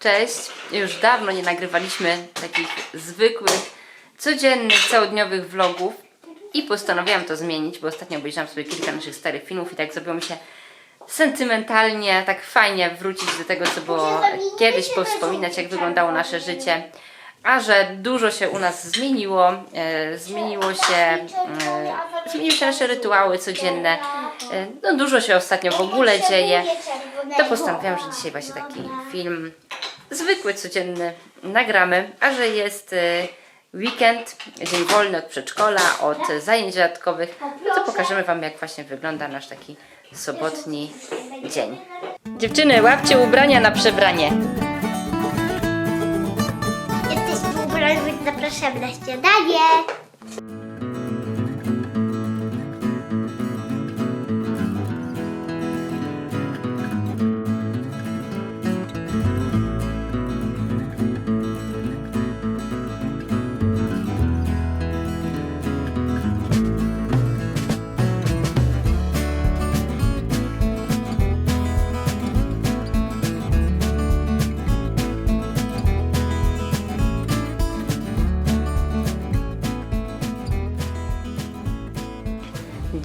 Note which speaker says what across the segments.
Speaker 1: Cześć! Już dawno nie nagrywaliśmy takich zwykłych, codziennych, całodniowych vlogów i postanowiłam to zmienić, bo ostatnio obejrzałam sobie kilka naszych starych filmów i tak zrobiło mi się sentymentalnie, tak fajnie wrócić do tego, co było kiedyś, powspominać, jak wyglądało nasze życie. A że dużo się u nas zmieniło, e, zmieniło się, e, zmieniły się nasze rytuały codzienne, e, no dużo się ostatnio w ogóle dzieje, to postanowiłam, że dzisiaj właśnie taki film zwykły, codzienny nagramy, a że jest e, weekend, dzień wolny od przedszkola, od zajęć dodatkowych, no to pokażemy Wam, jak właśnie wygląda nasz taki sobotni dzień. Dziewczyny, łapcie ubrania na przebranie.
Speaker 2: Jesteśmy ubrani, więc zapraszamy na śniadanie.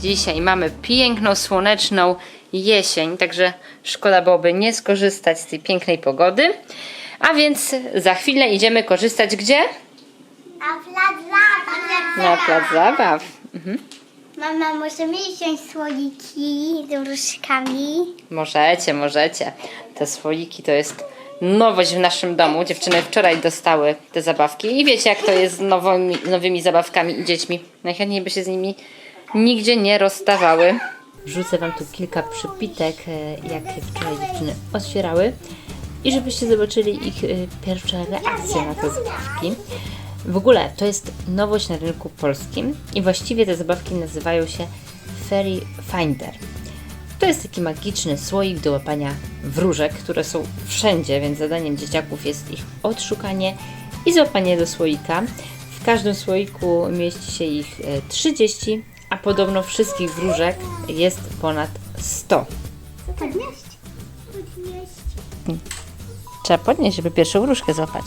Speaker 1: Dzisiaj mamy piękną, słoneczną jesień, także szkoda byłoby nie skorzystać z tej pięknej pogody. A więc za chwilę idziemy korzystać gdzie?
Speaker 2: A plac zabaw.
Speaker 1: Na plac zabaw.
Speaker 2: Mama, możemy wziąć słoiki z różkami?
Speaker 1: Możecie, możecie. Te słoiki to jest nowość w naszym domu. Dziewczyny wczoraj dostały te zabawki i wiecie jak to jest z nowymi, nowymi zabawkami i dziećmi. Najchętniej by się z nimi nigdzie nie rozstawały. Wrzucę Wam tu kilka przypitek, e, jak wczoraj dziewczyny otwierały i żebyście zobaczyli ich e, pierwsze reakcje na te zabawki. W ogóle to jest nowość na rynku polskim i właściwie te zabawki nazywają się Fairy Finder. To jest taki magiczny słoik do łapania wróżek, które są wszędzie, więc zadaniem dzieciaków jest ich odszukanie i złapanie do słoika. W każdym słoiku mieści się ich e, 30, a podobno wszystkich wróżek jest ponad 100.
Speaker 2: Podnieść. Podnieść.
Speaker 1: Trzeba podnieść, żeby pierwszą wróżkę złapać.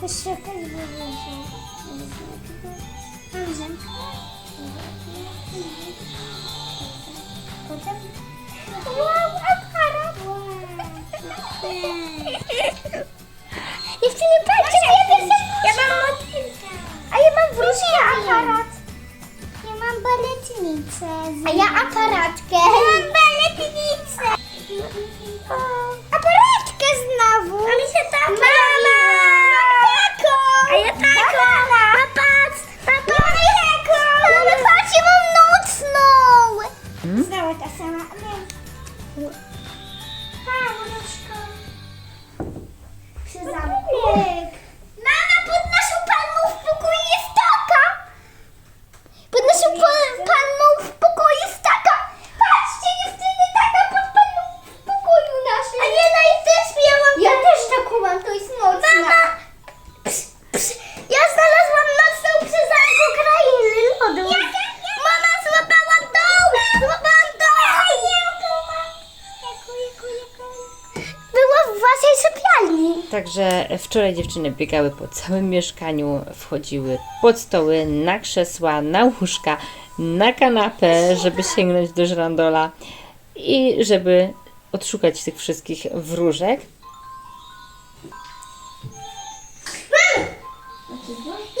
Speaker 2: Poszukać wyżej. Dobrze.
Speaker 1: Także wczoraj dziewczyny biegały po całym mieszkaniu, wchodziły pod stoły, na krzesła, na łóżka, na kanapę, żeby sięgnąć do żrandola i żeby odszukać tych wszystkich wróżek.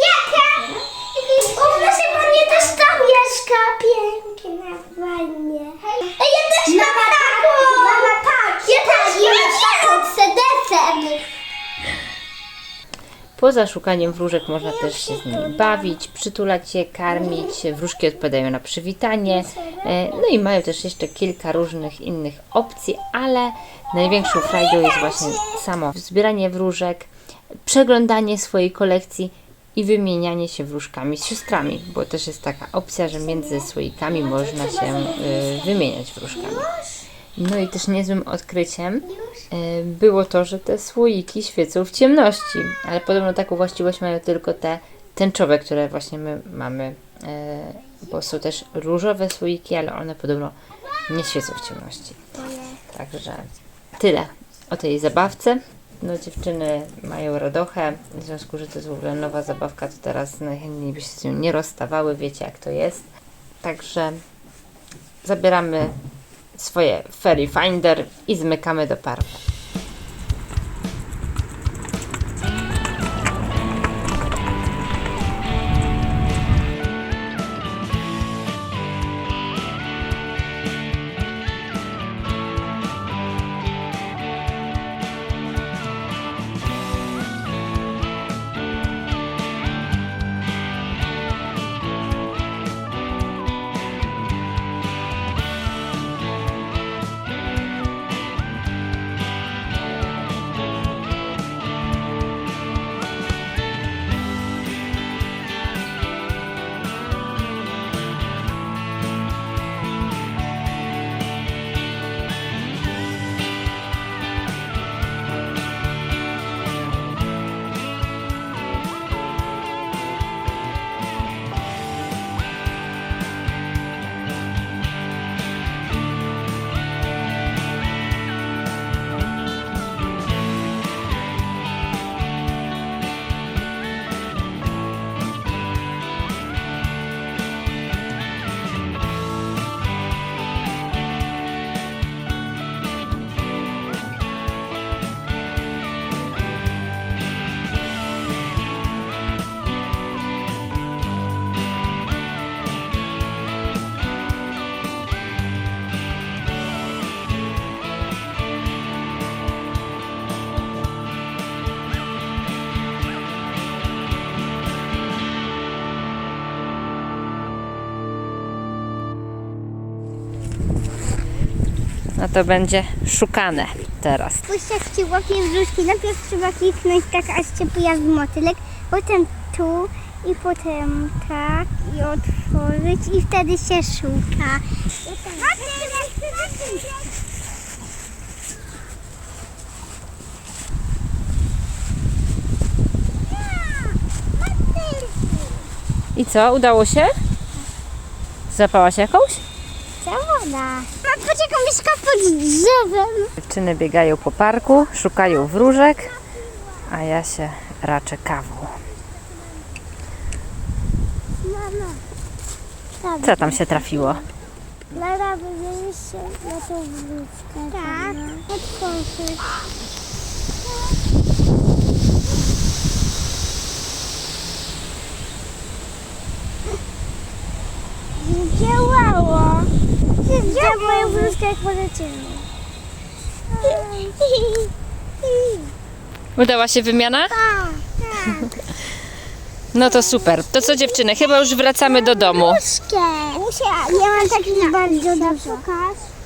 Speaker 2: Jaka? U mnie też tam mieszka. Piękna
Speaker 1: Poza szukaniem wróżek można też się z nimi bawić, przytulać je, karmić. Wróżki odpowiadają na przywitanie. E, No i mają też jeszcze kilka różnych innych opcji, ale największą frajdą jest właśnie samo zbieranie wróżek, przeglądanie swojej kolekcji i wymienianie się wróżkami z siostrami, bo też jest taka opcja, że między słoikami można się y, wymieniać wróżkami. No i też niezłym odkryciem e, było to, że te słoiki świecą w ciemności, ale podobno taką właściwość mają tylko te tęczowe, które właśnie my mamy, e, bo są też różowe słoiki, ale one podobno nie świecą w ciemności. Także tyle o tej zabawce. No dziewczyny mają radochę, w związku, że to jest w ogóle nowa zabawka, to teraz najchętniej by się z nią nie rozstawały, wiecie jak to jest. Także zabieramy swoje Fairy Finder i zmykamy do parku. No to będzie szukane teraz.
Speaker 2: Ci łapie brzuszki. Najpierw trzeba kliknąć tak, aż się pojawi motylek, potem tu i potem tak i otworzyć i wtedy się szuka. Motylek, motylek.
Speaker 1: I co, udało się? Zapałaś jakąś?
Speaker 2: Zawoda. Mam poczekam mieszka pod drzewem.
Speaker 1: Dziewczyny biegają po parku, szukają wróżek, a ja się raczę kawą.
Speaker 2: Mama.
Speaker 1: Co tam się trafiło?
Speaker 2: Lara, wyjdziesz się na tą wróżkę. Tak. Otworzyć. Działało. Gdzie moją wróżkę jak poleciemy?
Speaker 1: Udała się wymiana?
Speaker 2: Tak.
Speaker 1: No to super. To co dziewczyny, chyba już wracamy do domu.
Speaker 2: Wróżkę. Ja mam taki bardzo dużo.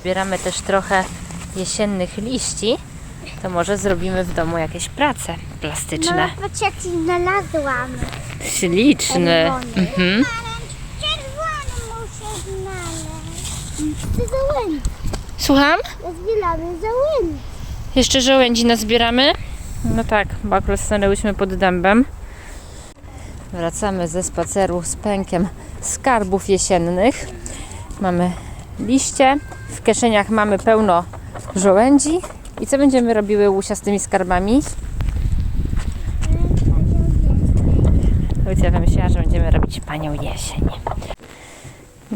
Speaker 1: Zbieramy też trochę jesiennych liści. To może zrobimy w domu jakieś prace plastyczne.
Speaker 2: No, patrz jak znalazłam.
Speaker 1: Śliczne. Mhm.
Speaker 2: Czerwony muszę znaleźć. Załędź.
Speaker 1: Słucham?
Speaker 2: Zbieramy załędź.
Speaker 1: Jeszcze żołędzi nazbieramy? No tak, bo akurat stanęłyśmy pod dębem. Wracamy ze spaceru z pękiem skarbów jesiennych. Mamy liście, w kieszeniach mamy pełno żołędzi. I co będziemy robiły Łusia z tymi skarbami? Lucja wymyśliła, że będziemy robić panią jesień.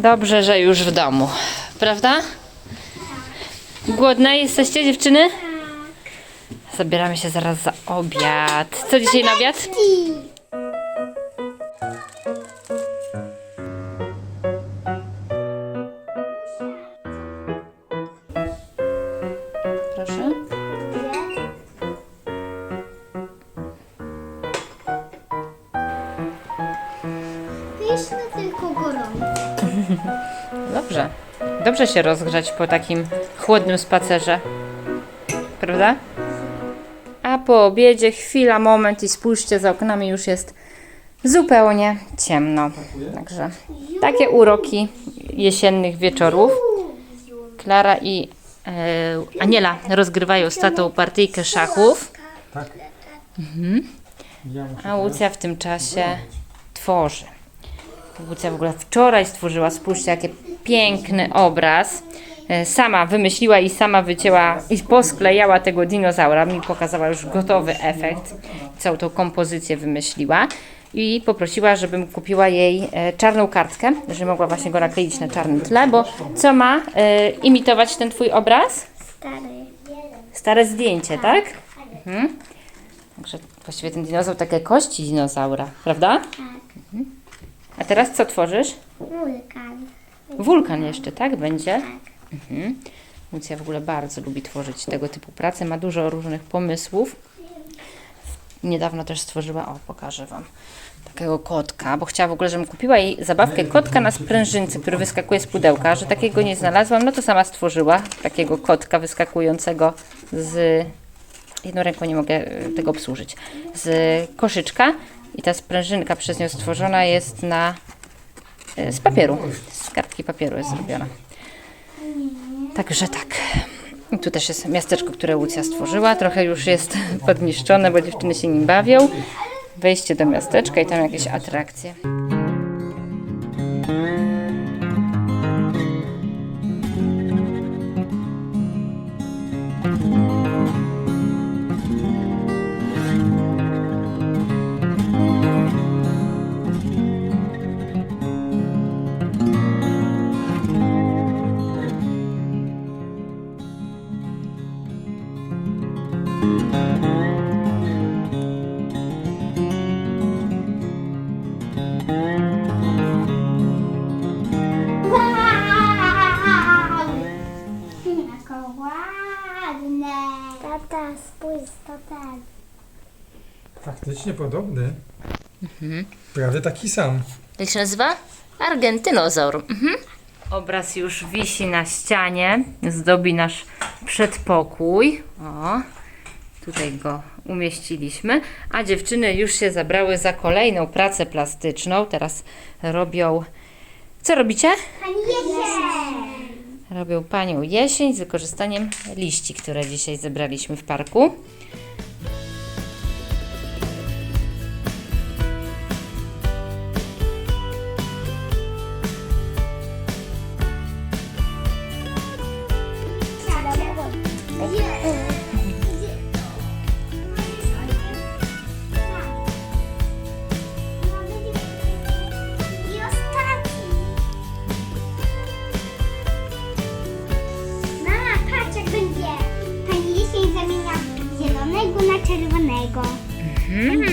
Speaker 1: Dobrze, że już w domu, prawda? Głodne jesteście dziewczyny? Zabieramy się zaraz za obiad. Co dzisiaj na obiad? Dobrze się rozgrzać po takim chłodnym spacerze. Prawda? A po obiedzie chwila, moment i spójrzcie, za oknami już jest zupełnie ciemno. Także takie uroki jesiennych wieczorów. Klara i e, Aniela rozgrywają z tatą partyjkę szachów,
Speaker 3: Tak. Muszę
Speaker 1: a Łucja w tym czasie tworzy. Łucja w ogóle wczoraj stworzyła, spójrzcie, jaki piękny obraz. e, sama wymyśliła i sama wycięła i posklejała tego dinozaura. Mi pokazała już gotowy efekt. Całą tą kompozycję wymyśliła. I poprosiła, żebym kupiła jej e, czarną kartkę, że mogła właśnie go nakleić na czarnym tle, bo co ma e, imitować ten twój obraz?
Speaker 2: Stary.
Speaker 1: Stare zdjęcie, tak? Mhm. Także właściwie ten dinozaur takie kości dinozaura, prawda?
Speaker 2: Tak.
Speaker 1: Mhm. A teraz co tworzysz?
Speaker 2: Wulkan.
Speaker 1: Wulkan jeszcze, tak? Będzie? Mhm. Lucja w ogóle bardzo lubi tworzyć tego typu prace, ma dużo różnych pomysłów. Niedawno też stworzyła, o pokażę Wam, takiego kotka, bo chciała w ogóle, żebym kupiła jej zabawkę kotka na sprężynce, który wyskakuje z pudełka, że takiego nie znalazłam, no to sama stworzyła takiego kotka wyskakującego z... Jedną ręką nie mogę e, tego obsłużyć. Z koszyczka i ta sprężynka przez nią stworzona jest na z papieru, z kartki papieru jest zrobiona. Także tak. I tu też jest miasteczko, które Łucja stworzyła. Trochę już jest podniszczone, bo dziewczyny się nim bawią. Wejście do miasteczka i tam jakieś atrakcje.
Speaker 2: Tata, spójrz, to ten.
Speaker 3: Faktycznie podobny. Prawie taki sam.
Speaker 1: Jak się nazywa? Argentynozaur. Mhm. Obraz już wisi na ścianie, zdobi nasz przedpokój. O, tutaj go umieściliśmy. A dziewczyny już się zabrały za kolejną pracę plastyczną. Teraz robią. Co robicie?
Speaker 2: Pani.
Speaker 1: Robią panią jesień z wykorzystaniem liści, które dzisiaj zebraliśmy w parku.
Speaker 2: 嗯
Speaker 1: 哼。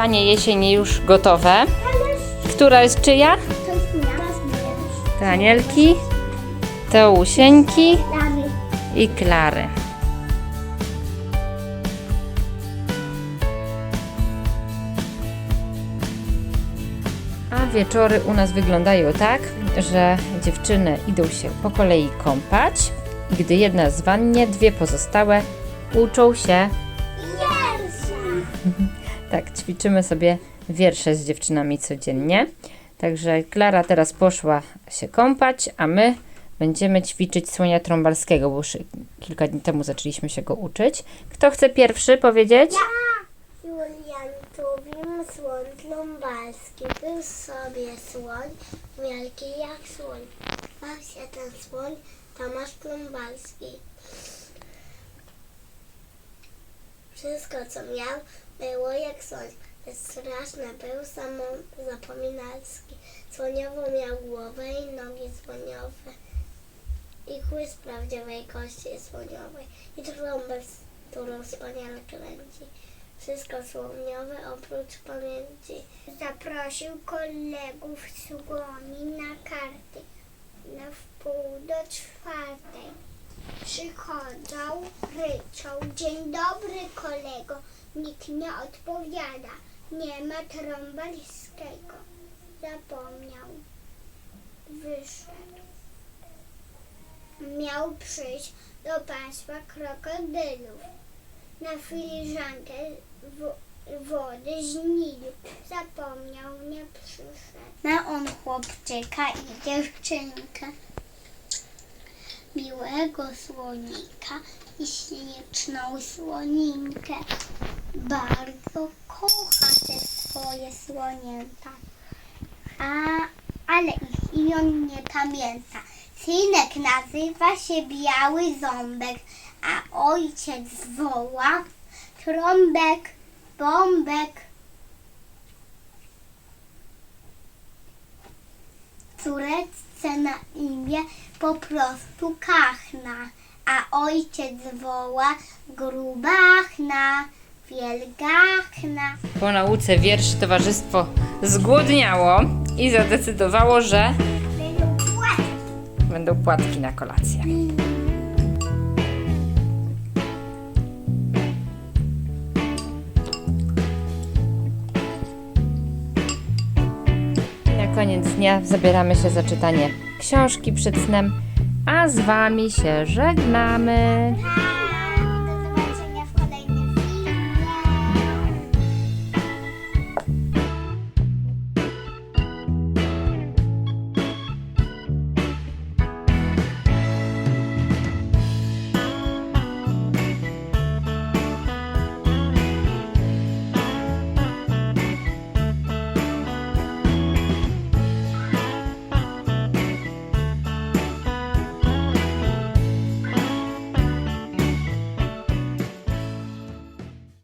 Speaker 1: Panie jesienie już gotowe. Która jest czyja?
Speaker 2: To jest miasto.
Speaker 1: To Anielki, to Łusieńki
Speaker 2: Damy.
Speaker 1: i Klary. A wieczory u nas wyglądają tak, że dziewczyny idą się po kolei kąpać. Gdy jedna zwannie, dwie pozostałe uczą się. Tak, ćwiczymy sobie wiersze z dziewczynami codziennie. Także Klara teraz poszła się kąpać, a my będziemy ćwiczyć słonia trąbalskiego, bo już kilka dni temu zaczęliśmy się go uczyć. Kto chce pierwszy powiedzieć?
Speaker 2: Julian Tuwim, słoń trąbalski. Był sobie słoń, wielki jak słoń. Bał się ten słoń, Tomasz Trąbalski. Wszystko, co miał, było jak słoń. Straszny był samo zapominalski. Słoniowo miał głowę i nogi słoniowe. I kły z prawdziwej kości słoniowej. I trąbę, z którą wspaniale kręci. Wszystko słoniowe oprócz pamięci. Zaprosił kolegów słomi na karty. Na wpół do czwartej. Przychodzą, ryczą. Dzień dobry kolego. Nikt nie odpowiada. Nie ma trąbalskiego. Zapomniał. wyszło. Miał przyjść do państwa krokodylów na filiżankę wo- wody z Nilu. Zapomniał, nie przyszedł. Ma on chłopczyka i dziewczynkę. Miłego słonika i śliczną słoninkę. Bardzo kocha te swoje słonięta. A, ale ich imion nie pamięta. Synek nazywa się Biały Ząbek, a ojciec woła Trąbek, Bombek. Córeczce na imię po prostu Kachna, a ojciec woła Grubachna, Wielgachna.
Speaker 1: Po nauce wierszy towarzystwo zgłodniało i zadecydowało, że
Speaker 2: Będą płatki.
Speaker 1: będą płatki na kolację. Zabieramy się za czytanie książki przed snem, a z Wami się żegnamy.